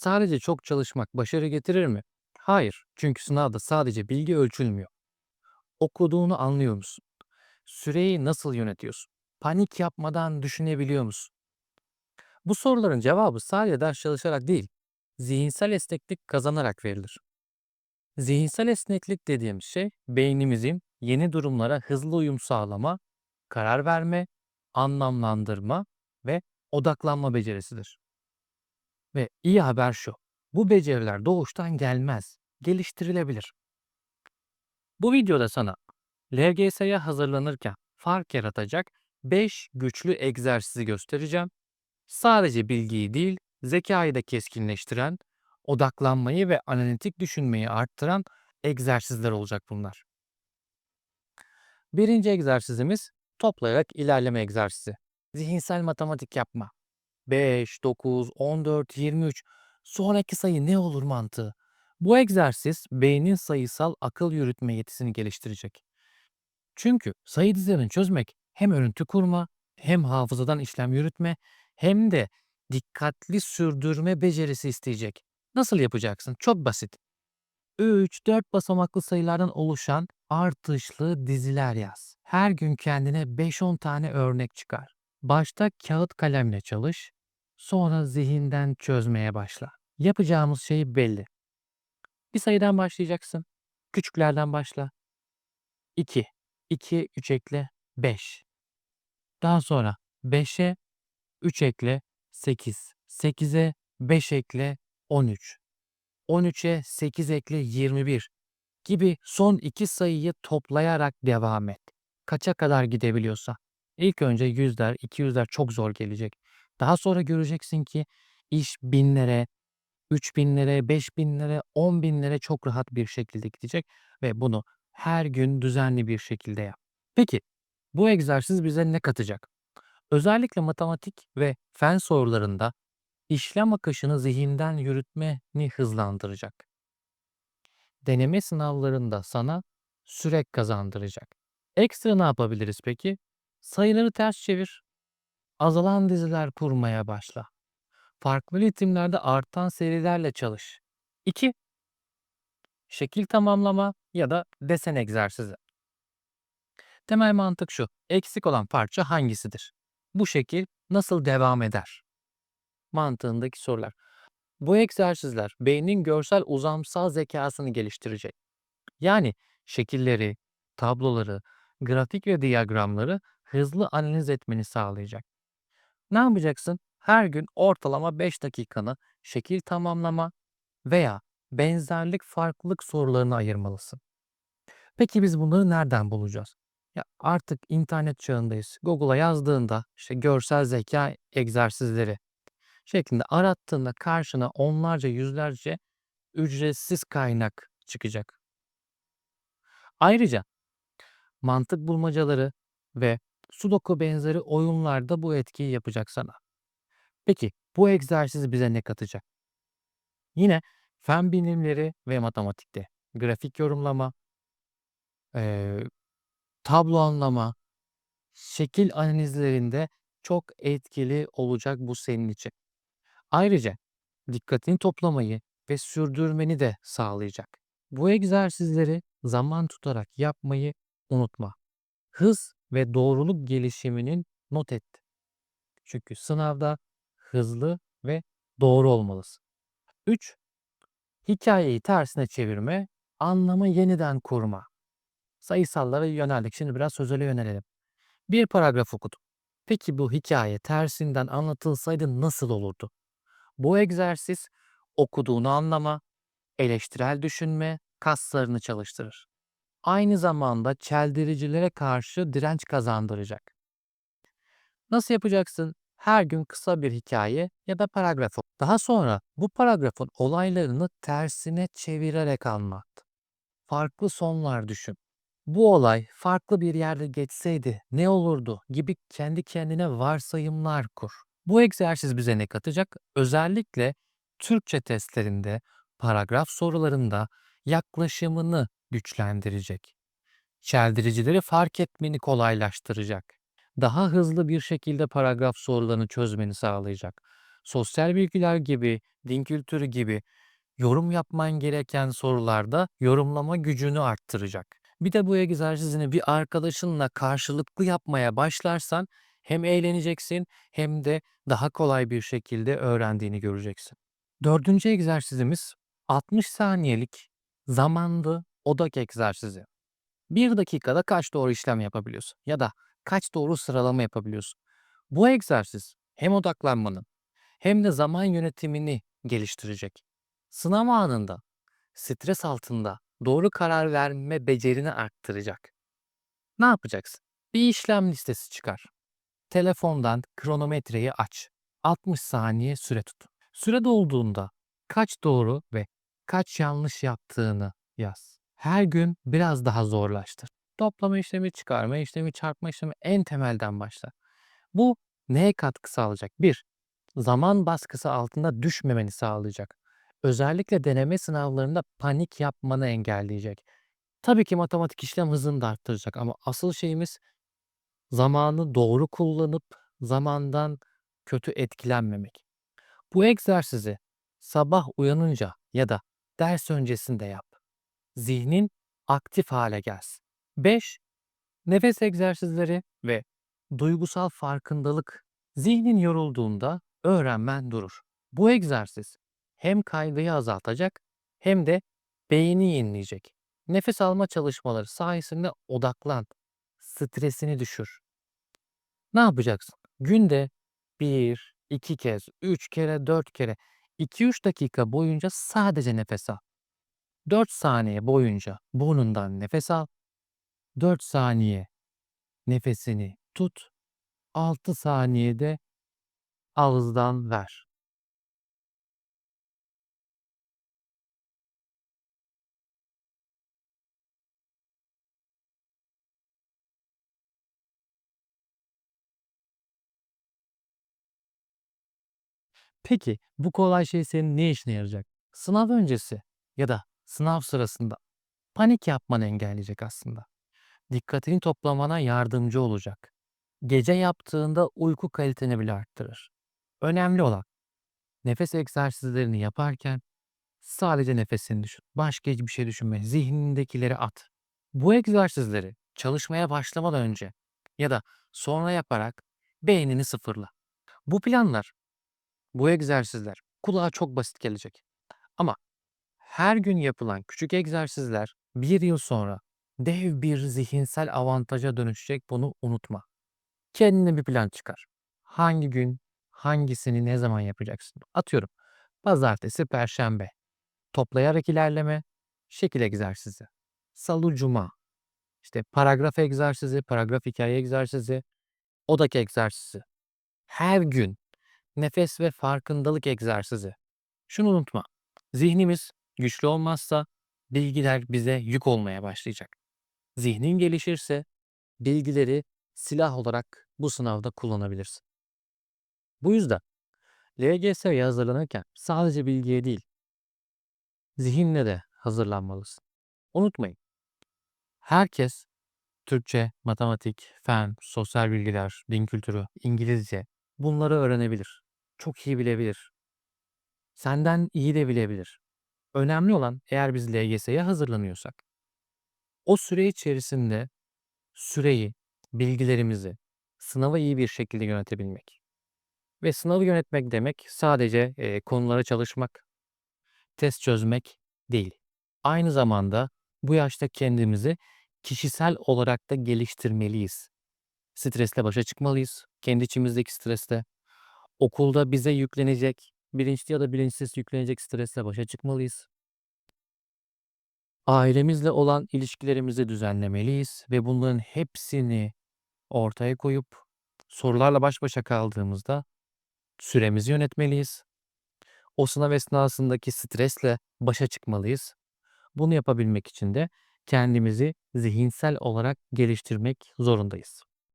Sadece çok çalışmak başarı getirir mi? Hayır. Çünkü sınavda sadece bilgi ölçülmüyor. Okuduğunu anlıyor musun? Süreyi nasıl yönetiyorsun? Panik yapmadan düşünebiliyor musun? Bu soruların cevabı sadece ders çalışarak değil, zihinsel esneklik kazanarak verilir. Zihinsel esneklik dediğimiz şey beynimizin yeni durumlara hızlı uyum sağlama, karar verme, anlamlandırma ve odaklanma becerisidir. Ve iyi haber şu. Bu beceriler doğuştan gelmez, geliştirilebilir. Bu videoda sana LGS'ye hazırlanırken fark yaratacak 5 güçlü egzersizi göstereceğim. Sadece bilgiyi değil, zekayı da keskinleştiren, odaklanmayı ve analitik düşünmeyi arttıran egzersizler olacak bunlar. Birinci egzersizimiz toplayarak ilerleme egzersizi. Zihinsel matematik yapma. 5, 9, 14, 23 sonraki sayı ne olur mantığı. Bu egzersiz beynin sayısal akıl yürütme yetisini geliştirecek. Çünkü sayı dizilerini çözmek hem örüntü kurma, hem hafızadan işlem yürütme, hem de dikkatli sürdürme becerisi isteyecek. Nasıl yapacaksın? Çok basit. 3, 4 basamaklı sayılardan oluşan artışlı diziler yaz. Her gün kendine 5-10 tane örnek çıkar. Başta kağıt kalemle çalış, sonra zihinden çözmeye başla. Yapacağımız şey belli. Bir sayıdan başlayacaksın. Küçüklerden başla. 2. 2'ye 3 ekle 5. Daha sonra 5'e 3 ekle 8. 8'e 5 ekle 13. 13'e 8 ekle 21 gibi son iki sayıyı toplayarak devam et. Kaça kadar gidebiliyorsa. İlk önce yüzler, iki yüzler çok zor gelecek. Daha sonra göreceksin ki iş binlere, üç binlere, beş binlere, on binlere çok rahat bir şekilde gidecek ve bunu her gün düzenli bir şekilde yap. Peki bu egzersiz bize ne katacak? Özellikle matematik ve fen sorularında işlem akışını zihinden yürütmeni hızlandıracak. Deneme sınavlarında sana süre kazandıracak. Ekstra ne yapabiliriz peki? Sayıları ters çevir. Azalan diziler kurmaya başla. Farklı ritimlerde artan serilerle çalış. 2. Şekil tamamlama ya da desen egzersizi. Temel mantık şu. Eksik olan parça hangisidir? Bu şekil nasıl devam eder? Mantığındaki sorular. Bu egzersizler beynin görsel uzamsal zekasını geliştirecek. Yani şekilleri, tabloları, grafik ve diyagramları hızlı analiz etmeni sağlayacak. Ne yapacaksın? Her gün ortalama 5 dakikanı şekil tamamlama veya benzerlik farklılık sorularına ayırmalısın. Peki biz bunları nereden bulacağız? Ya artık internet çağındayız. Google'a yazdığında işte görsel zeka egzersizleri şeklinde arattığında karşına onlarca yüzlerce ücretsiz kaynak çıkacak. Ayrıca mantık bulmacaları ve sudoku benzeri oyunlarda bu etkiyi yapacak sana. Peki bu egzersiz bize ne katacak? Yine fen bilimleri ve matematikte grafik yorumlama, eee, tablo anlama, şekil analizlerinde çok etkili olacak bu senin için. Ayrıca dikkatini toplamayı ve sürdürmeni de sağlayacak. Bu egzersizleri zaman tutarak yapmayı unutma. Hız ve doğruluk gelişiminin not et. Çünkü sınavda hızlı ve doğru olmalısın. 3. Hikayeyi tersine çevirme, anlamı yeniden kurma. Sayısallara yöneldik. Şimdi biraz sözele yönelelim. Bir paragraf okudum. Peki bu hikaye tersinden anlatılsaydı nasıl olurdu? Bu egzersiz okuduğunu anlama, eleştirel düşünme, kaslarını çalıştırır. Aynı zamanda çeldiricilere karşı direnç kazandıracak. Nasıl yapacaksın? Her gün kısa bir hikaye ya da paragraf. Daha sonra bu paragrafın olaylarını tersine çevirerek anlat. Farklı sonlar düşün. Bu olay farklı bir yerde geçseydi ne olurdu gibi kendi kendine varsayımlar kur. Bu egzersiz bize ne katacak? Özellikle Türkçe testlerinde, paragraf sorularında yaklaşımını güçlendirecek. Çeldiricileri fark etmeni kolaylaştıracak. Daha hızlı bir şekilde paragraf sorularını çözmeni sağlayacak. Sosyal bilgiler gibi, din kültürü gibi yorum yapman gereken sorularda yorumlama gücünü arttıracak. Bir de bu egzersizini bir arkadaşınla karşılıklı yapmaya başlarsan hem eğleneceksin hem de daha kolay bir şekilde öğrendiğini göreceksin. Dördüncü egzersizimiz 60 saniyelik zamanlı odak egzersizi. Bir dakikada kaç doğru işlem yapabiliyorsun ya da kaç doğru sıralama yapabiliyorsun. Bu egzersiz hem odaklanmanın hem de zaman yönetimini geliştirecek. Sınav anında, stres altında doğru karar verme becerini arttıracak. Ne yapacaksın? Bir işlem listesi çıkar. Telefondan kronometreyi aç. 60 saniye süre tut. Süre dolduğunda kaç doğru ve kaç yanlış yaptığını yaz. Her gün biraz daha zorlaştır. Toplama işlemi, çıkarma işlemi, çarpma işlemi en temelden başla. Bu neye katkı sağlayacak? 1. Zaman baskısı altında düşmemeni sağlayacak. Özellikle deneme sınavlarında panik yapmanı engelleyecek. Tabii ki matematik işlem hızını da arttıracak ama asıl şeyimiz zamanı doğru kullanıp zamandan kötü etkilenmemek. Bu egzersizi sabah uyanınca ya da ders öncesinde yap. Zihnin aktif hale gelsin. 5. Nefes egzersizleri ve duygusal farkındalık. Zihnin yorulduğunda öğrenmen durur. Bu egzersiz hem kaygıyı azaltacak hem de beyni yenileyecek. Nefes alma çalışmaları sayesinde odaklan, stresini düşür. Ne yapacaksın? Günde 1, 2 kez, 3 kere, 4 kere, 2-3 dakika boyunca sadece nefes al. 4 saniye boyunca burnundan nefes al. 4 saniye nefesini tut. 6 saniyede ağızdan ver. Peki bu kolay şey senin ne işine yarayacak? Sınav öncesi ya da sınav sırasında panik yapmanı engelleyecek aslında. Dikkatini toplamana yardımcı olacak. Gece yaptığında uyku kaliteni bile arttırır. Önemli olan nefes egzersizlerini yaparken sadece nefesini düşün. Başka hiçbir şey düşünme. Zihnindekileri at. Bu egzersizleri çalışmaya başlamadan önce ya da sonra yaparak beynini sıfırla. Bu planlar, bu egzersizler kulağa çok basit gelecek. Ama her gün yapılan küçük egzersizler bir yıl sonra dev bir zihinsel avantaja dönüşecek bunu unutma. Kendine bir plan çıkar. Hangi gün, hangisini ne zaman yapacaksın? Atıyorum. Pazartesi, perşembe. Toplayarak ilerleme, şekil egzersizi. Salı, cuma. İşte paragraf egzersizi, paragraf hikaye egzersizi, odak egzersizi. Her gün nefes ve farkındalık egzersizi. Şunu unutma. Zihnimiz güçlü olmazsa bilgiler bize yük olmaya başlayacak. Zihnin gelişirse bilgileri silah olarak bu sınavda kullanabilirsin. Bu yüzden LGS'ye hazırlanırken sadece bilgiye değil, zihinle de hazırlanmalısın. Unutmayın, herkes Türkçe, matematik, fen, sosyal bilgiler, din kültürü, İngilizce bunları öğrenebilir. Çok iyi bilebilir. Senden iyi de bilebilir. Önemli olan eğer biz LGS'ye hazırlanıyorsak o süre içerisinde süreyi, bilgilerimizi sınava iyi bir şekilde yönetebilmek. Ve sınavı yönetmek demek sadece e, konulara çalışmak, test çözmek değil. Aynı zamanda bu yaşta kendimizi kişisel olarak da geliştirmeliyiz. Stresle başa çıkmalıyız. Kendi içimizdeki stresle. Okulda bize yüklenecek, bilinçli ya da bilinçsiz yüklenecek stresle başa çıkmalıyız. Ailemizle olan ilişkilerimizi düzenlemeliyiz ve bunların hepsini ortaya koyup sorularla baş başa kaldığımızda süremizi yönetmeliyiz. O sınav esnasındaki stresle başa çıkmalıyız. Bunu yapabilmek için de kendimizi zihinsel olarak geliştirmek zorundayız.